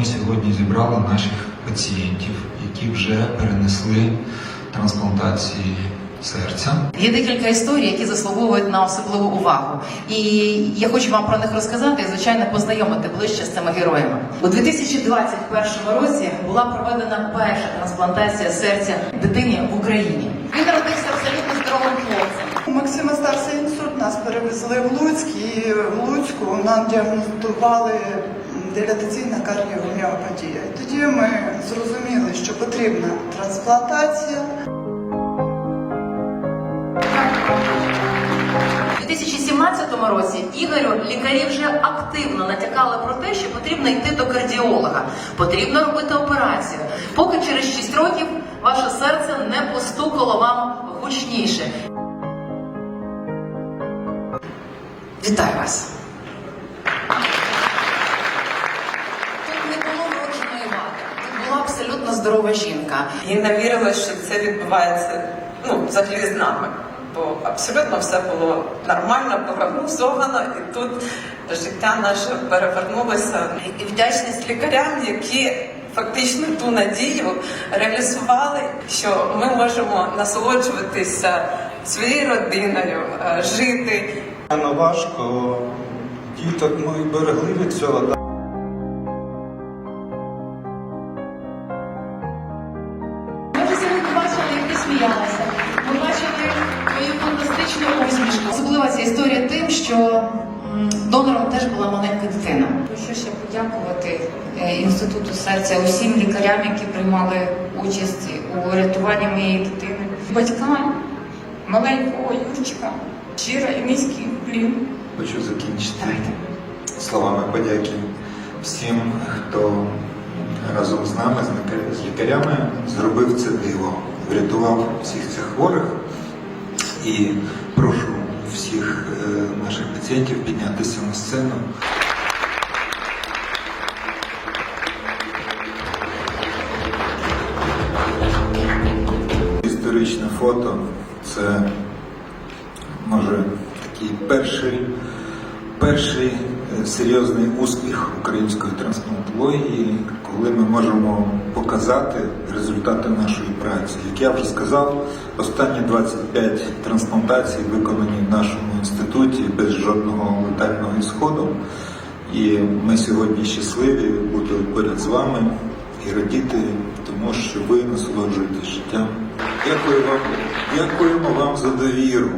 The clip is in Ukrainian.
ми сьогодні зібрали наших пацієнтів, які вже перенесли трансплантації серця. Є декілька історій, які заслуговують на особливу увагу. І я хочу вам про них розказати і, звичайно, познайомити ближче з цими героями. У 2021 році була проведена перша трансплантація серця дитині в Україні. Він народився абсолютно здоровим хлопцем. У Максима стався інсульт, нас перевезли в Луцьк і в Луцьку нам діагностували дилатаційна кардіоміопатія. Тоді ми зрозуміли, що потрібна трансплантація. У 2017 році Ігорю лікарі вже активно натякали про те, що потрібно йти до кардіолога, потрібно робити операцію. Поки через 6 років ваше серце не постукало вам гучніше. Вітаю вас! Була абсолютно здорова жінка. І не вірила, що це відбувається ну, взагалі з нами. Бо абсолютно все було нормально, прогнозовано, і тут життя наше перевернулося. І вдячність лікарям, які фактично ту надію реалізували, що ми можемо насолоджуватися своєю родиною, е, жити. Важко, діток ми берегли від цього. Сміялася. Ми бачили твою фантастичну усмішку. Особлива ця історія тим, що донором теж була маленька дитина. Хочу ще подякувати е, інституту серця усім лікарям, які приймали участь у рятуванні моєї дитини, батькам маленького Юрчика. Щиро і низький уклін. Хочу закінчити словами подяки всім, хто разом з нами, з лікарями, зробив це диво, врятував всіх цих хворих. І прошу всіх е, наших пацієнтів піднятися на сцену. Історичне фото це може такий перший, перший серйозний успіх української трансплантології, коли ми можемо показати результати нашої праці. Як я вже сказав, останні 25 трансплантацій виконані в нашому інституті без жодного летального ісходу. І ми сьогодні щасливі бути поряд з вами і радіти тому, що ви насолоджуєтесь життям. Дякую вам, дякуємо вам за довіру.